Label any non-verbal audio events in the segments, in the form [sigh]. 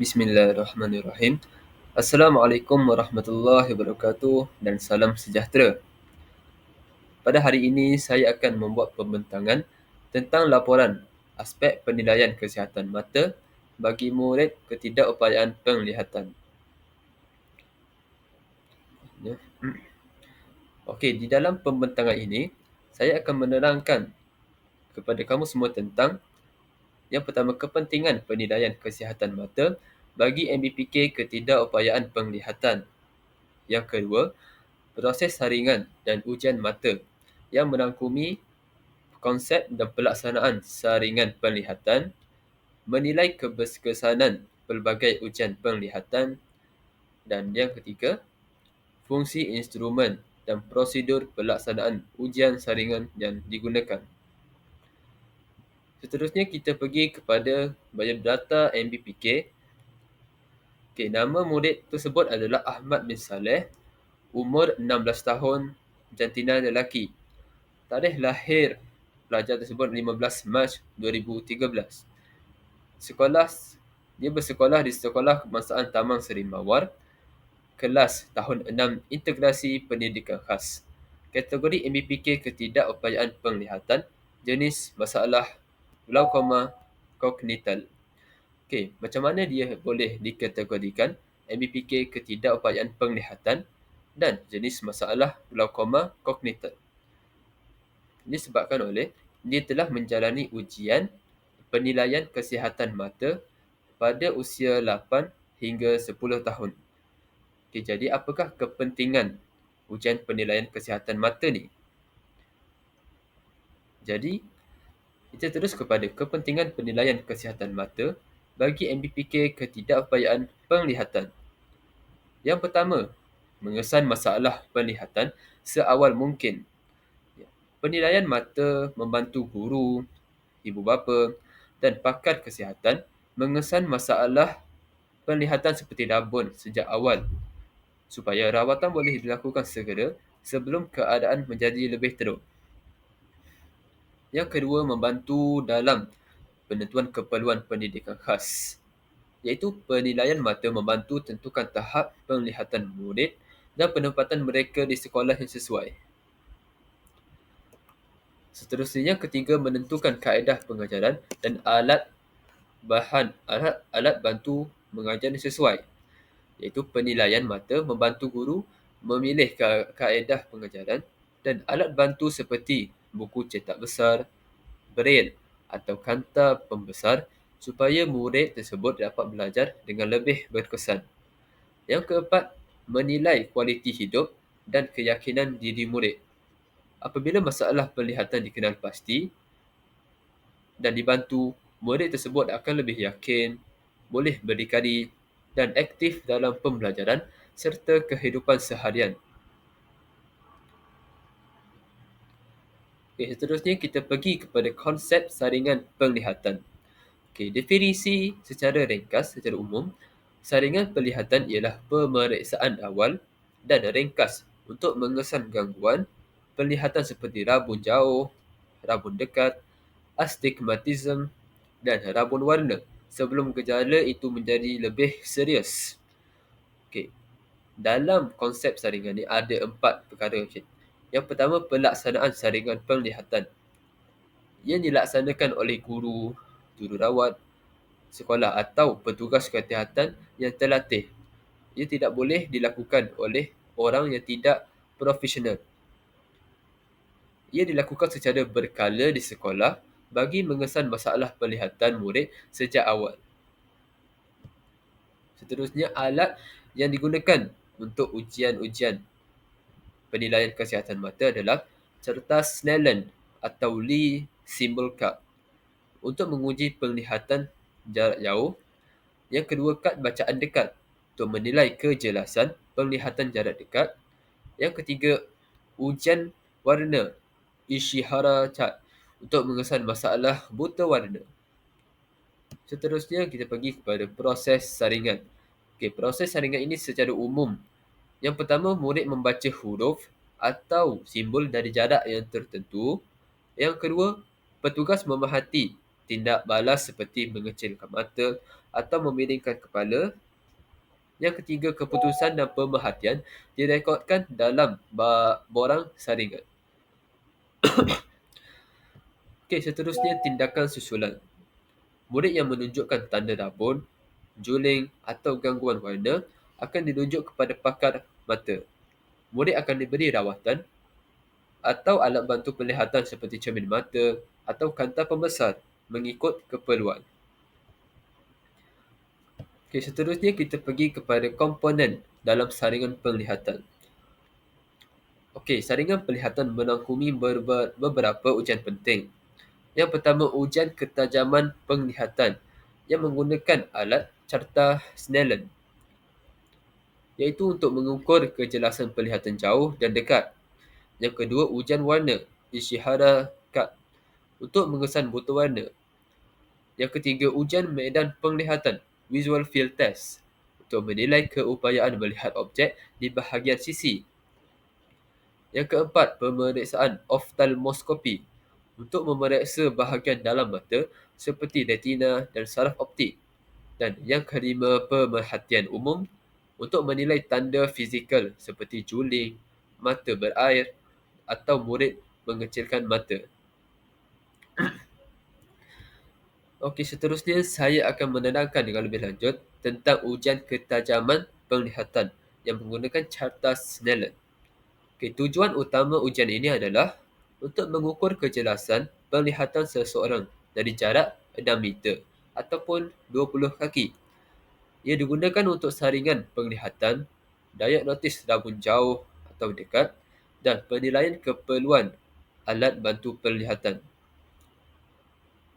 Bismillahirrahmanirrahim. Assalamualaikum warahmatullahi wabarakatuh dan salam sejahtera. Pada hari ini, saya akan membuat pembentangan tentang laporan aspek penilaian kesihatan mata bagi murid ketidakupayaan penglihatan. Ya. Okey, di dalam pembentangan ini, saya akan menerangkan kepada kamu semua tentang yang pertama, kepentingan penilaian kesihatan mata bagi MBPK ketidakupayaan penglihatan. Yang kedua, proses saringan dan ujian mata yang merangkumi konsep dan pelaksanaan saringan penglihatan, menilai keberkesanan pelbagai ujian penglihatan dan yang ketiga, fungsi instrumen dan prosedur pelaksanaan ujian saringan yang digunakan. Seterusnya kita pergi kepada biodata MBPK. Okey, nama murid tersebut adalah Ahmad bin Saleh, umur 16 tahun, jantina lelaki. Tarikh lahir pelajar tersebut 15 Mac 2013. Sekolah dia bersekolah di Sekolah Kebangsaan Tamang Seri Mawar, kelas tahun 6 Integrasi Pendidikan Khas. Kategori MBPK ketidakupayaan penglihatan, jenis masalah glaukoma kognital. Okey, macam mana dia boleh dikategorikan MBPK ketidakupayaan penglihatan dan jenis masalah glaukoma kognital? Ini disebabkan oleh dia telah menjalani ujian penilaian kesihatan mata pada usia 8 hingga 10 tahun. Okey, jadi apakah kepentingan ujian penilaian kesihatan mata ni? Jadi, kita terus kepada kepentingan penilaian kesihatan mata bagi MBPK ketidakupayaan penglihatan. Yang pertama, mengesan masalah penglihatan seawal mungkin. Penilaian mata membantu guru, ibu bapa dan pakar kesihatan mengesan masalah penglihatan seperti rabun sejak awal supaya rawatan boleh dilakukan segera sebelum keadaan menjadi lebih teruk. Yang kedua, membantu dalam penentuan keperluan pendidikan khas iaitu penilaian mata membantu tentukan tahap penglihatan murid dan penempatan mereka di sekolah yang sesuai. Seterusnya, ketiga, menentukan kaedah pengajaran dan alat bahan alat, alat bantu mengajar yang sesuai iaitu penilaian mata membantu guru memilih kaedah pengajaran dan alat bantu seperti buku cetak besar, braille atau kanta pembesar supaya murid tersebut dapat belajar dengan lebih berkesan. Yang keempat, menilai kualiti hidup dan keyakinan diri murid. Apabila masalah penglihatan dikenal pasti dan dibantu, murid tersebut akan lebih yakin, boleh berdikari dan aktif dalam pembelajaran serta kehidupan seharian. Okay, seterusnya kita pergi kepada konsep saringan penglihatan. Okay, definisi secara ringkas, secara umum, saringan penglihatan ialah pemeriksaan awal dan ringkas untuk mengesan gangguan penglihatan seperti rabun jauh, rabun dekat, astigmatism dan rabun warna sebelum gejala itu menjadi lebih serius. Okay. Dalam konsep saringan ini ada empat perkara. Yang pertama, pelaksanaan saringan penglihatan. Yang dilaksanakan oleh guru, jururawat, sekolah atau petugas kesihatan yang terlatih. Ia tidak boleh dilakukan oleh orang yang tidak profesional. Ia dilakukan secara berkala di sekolah bagi mengesan masalah penglihatan murid sejak awal. Seterusnya, alat yang digunakan untuk ujian-ujian penilaian kesihatan mata adalah certas Snellen atau Lee Symbol Cup untuk menguji penglihatan jarak jauh. Yang kedua, kad bacaan dekat untuk menilai kejelasan penglihatan jarak dekat. Yang ketiga, ujian warna Ishihara Chart untuk mengesan masalah buta warna. Seterusnya, kita pergi kepada proses saringan. Okay, proses saringan ini secara umum yang pertama, murid membaca huruf atau simbol dari jarak yang tertentu. Yang kedua, petugas memerhati tindak balas seperti mengecilkan mata atau memiringkan kepala. Yang ketiga, keputusan dan pemerhatian direkodkan dalam borang saringan. [coughs] Okey, seterusnya tindakan susulan. Murid yang menunjukkan tanda rabun, juling atau gangguan warna akan dirujuk kepada pakar mata. Murid akan diberi rawatan atau alat bantu penglihatan seperti cermin mata atau kanta pembesar mengikut keperluan. Okey, seterusnya kita pergi kepada komponen dalam saringan penglihatan. Okey, saringan penglihatan menangkumi beberapa ujian penting. Yang pertama, ujian ketajaman penglihatan yang menggunakan alat carta Snellen iaitu untuk mengukur kejelasan penglihatan jauh dan dekat. Yang kedua, ujian warna isyihara kad untuk mengesan buta warna. Yang ketiga, ujian medan penglihatan visual field test untuk menilai keupayaan melihat objek di bahagian sisi. Yang keempat, pemeriksaan oftalmoskopi untuk memeriksa bahagian dalam mata seperti retina dan saraf optik. Dan yang kelima, pemerhatian umum untuk menilai tanda fizikal seperti juling, mata berair atau murid mengecilkan mata. [clears throat] Okey, seterusnya saya akan menerangkan dengan lebih lanjut tentang ujian ketajaman penglihatan yang menggunakan carta Snellen. Okey, tujuan utama ujian ini adalah untuk mengukur kejelasan penglihatan seseorang dari jarak 6 meter ataupun 20 kaki. Ia digunakan untuk saringan penglihatan, diagnosis rabun jauh atau dekat dan penilaian keperluan alat bantu penglihatan.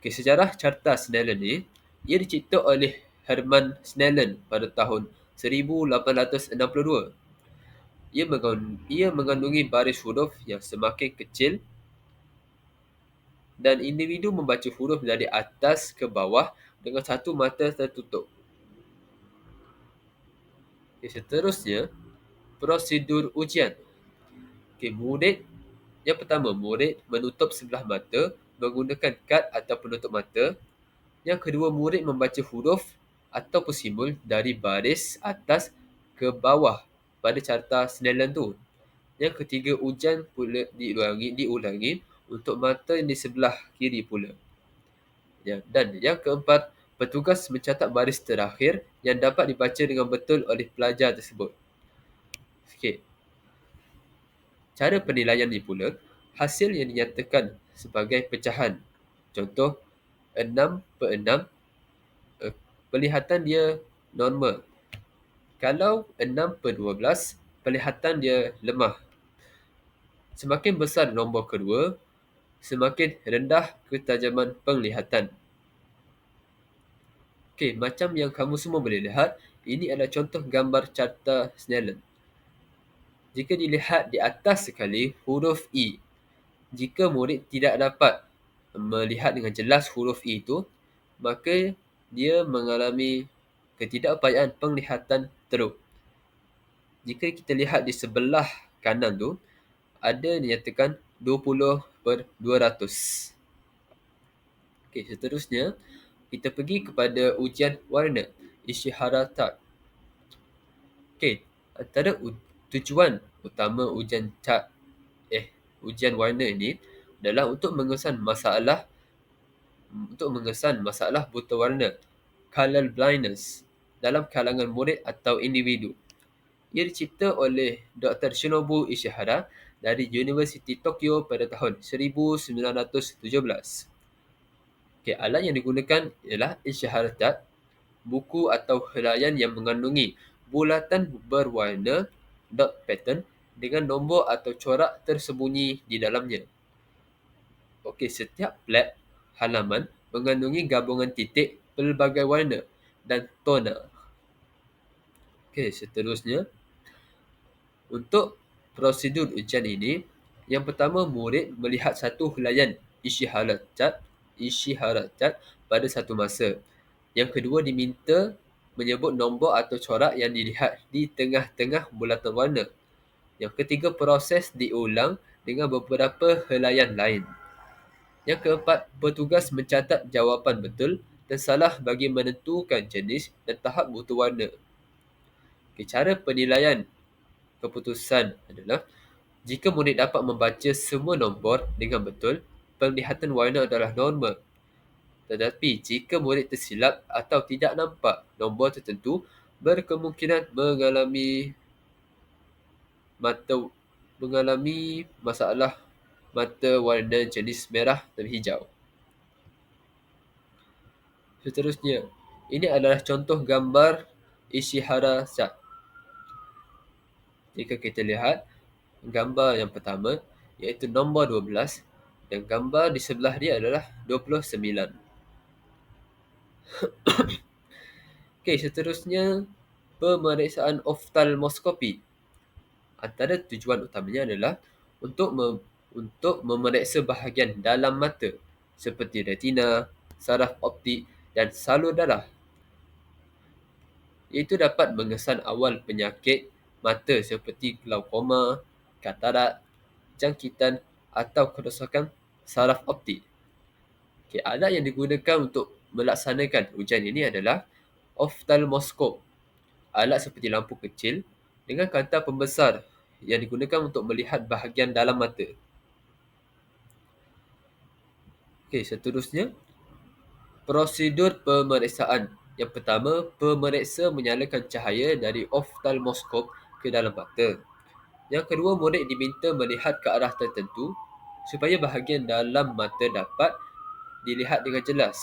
Okay, sejarah carta Snellen ini, ia dicipta oleh Herman Snellen pada tahun 1862. Ia, mengandungi, ia mengandungi baris huruf yang semakin kecil dan individu membaca huruf dari atas ke bawah dengan satu mata tertutup. Okay, seterusnya, prosedur ujian. Okay, murid yang pertama, murid menutup sebelah mata menggunakan kad atau penutup mata. Yang kedua, murid membaca huruf ataupun simbol dari baris atas ke bawah pada carta Snellen tu. Yang ketiga, ujian pula diulangi, diulangi untuk mata yang di sebelah kiri pula. Ya, dan yang keempat, petugas mencatat baris terakhir yang dapat dibaca dengan betul oleh pelajar tersebut. Okey. Cara penilaian ni pula, hasil yang dinyatakan sebagai pecahan. Contoh 6 per 6 eh, pelihatan dia normal. Kalau 6 per 12 pelihatan dia lemah. Semakin besar nombor kedua, semakin rendah ketajaman penglihatan. Okey, macam yang kamu semua boleh lihat, ini adalah contoh gambar carta Snellen. Jika dilihat di atas sekali huruf E jika murid tidak dapat melihat dengan jelas huruf E itu, maka dia mengalami ketidakupayaan penglihatan teruk. Jika kita lihat di sebelah kanan tu, ada dinyatakan 20 per 200. Okey, seterusnya, kita pergi kepada ujian warna, isyiharatat. Okey, antara tujuan utama ujian cat ujian warna ini adalah untuk mengesan masalah untuk mengesan masalah buta warna color blindness dalam kalangan murid atau individu. Ia dicipta oleh Dr. Shinobu Ishihara dari University Tokyo pada tahun 1917. Okay, alat yang digunakan ialah Ishihara Tat, buku atau helaian yang mengandungi bulatan berwarna dot pattern dengan nombor atau corak tersembunyi di dalamnya. Okey, setiap flap halaman mengandungi gabungan titik pelbagai warna dan tona. Okey, seterusnya untuk prosedur ujian ini, yang pertama murid melihat satu helaian isyiharat cat pada satu masa. Yang kedua diminta menyebut nombor atau corak yang dilihat di tengah-tengah bulatan warna yang ketiga, proses diulang dengan beberapa helaian lain. Yang keempat, petugas mencatat jawapan betul dan salah bagi menentukan jenis dan tahap butuh warna. Okay, cara penilaian keputusan adalah jika murid dapat membaca semua nombor dengan betul, penglihatan warna adalah normal. Tetapi jika murid tersilap atau tidak nampak nombor tertentu, berkemungkinan mengalami mata mengalami masalah mata warna jenis merah dan hijau. Seterusnya, ini adalah contoh gambar isyihara zat. Jika kita lihat gambar yang pertama iaitu nombor 12 dan gambar di sebelah dia adalah 29. [coughs] Okey, seterusnya pemeriksaan oftalmoskopi. Antara tujuan utamanya adalah untuk mem- untuk memeriksa bahagian dalam mata seperti retina, saraf optik dan salur darah. Itu dapat mengesan awal penyakit mata seperti glaukoma, katarak, jangkitan atau kerosakan saraf optik. Okay, alat yang digunakan untuk melaksanakan ujian ini adalah oftalmoskop. Alat seperti lampu kecil dengan kaunter pembesar yang digunakan untuk melihat bahagian dalam mata. Okey, seterusnya prosedur pemeriksaan. Yang pertama, pemeriksa menyalakan cahaya dari oftalmoskop ke dalam mata. Yang kedua, murid diminta melihat ke arah tertentu supaya bahagian dalam mata dapat dilihat dengan jelas.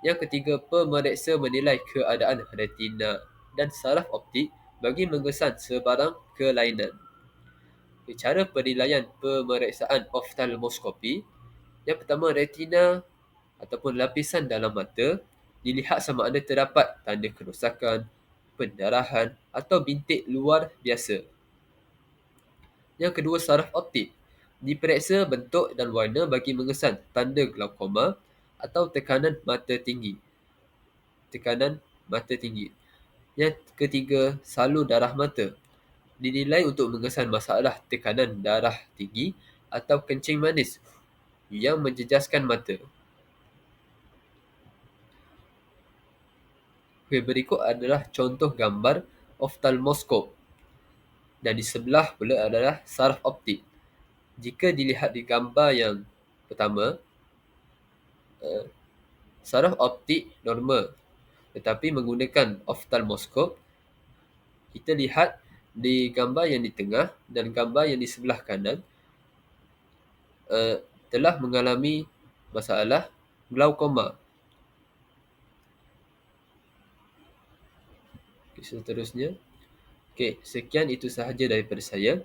Yang ketiga, pemeriksa menilai keadaan retina dan saraf optik bagi mengesan sebarang kelainan. Cara penilaian pemeriksaan oftalmoskopi yang pertama, retina ataupun lapisan dalam mata dilihat sama ada terdapat tanda kerosakan, pendarahan atau bintik luar biasa. Yang kedua, saraf optik. Diperiksa bentuk dan warna bagi mengesan tanda glaukoma atau tekanan mata tinggi. Tekanan mata tinggi. Yang ketiga, salur darah mata. Dinilai untuk mengesan masalah tekanan darah tinggi atau kencing manis yang menjejaskan mata. Okay, berikut adalah contoh gambar oftalmoskop. Dan di sebelah pula adalah saraf optik. Jika dilihat di gambar yang pertama, uh, saraf optik normal. Tetapi menggunakan oftalmoskop, kita lihat di gambar yang di tengah dan gambar yang di sebelah kanan, uh, telah mengalami masalah glaukoma. Okay, seterusnya. Okey, sekian itu sahaja daripada saya.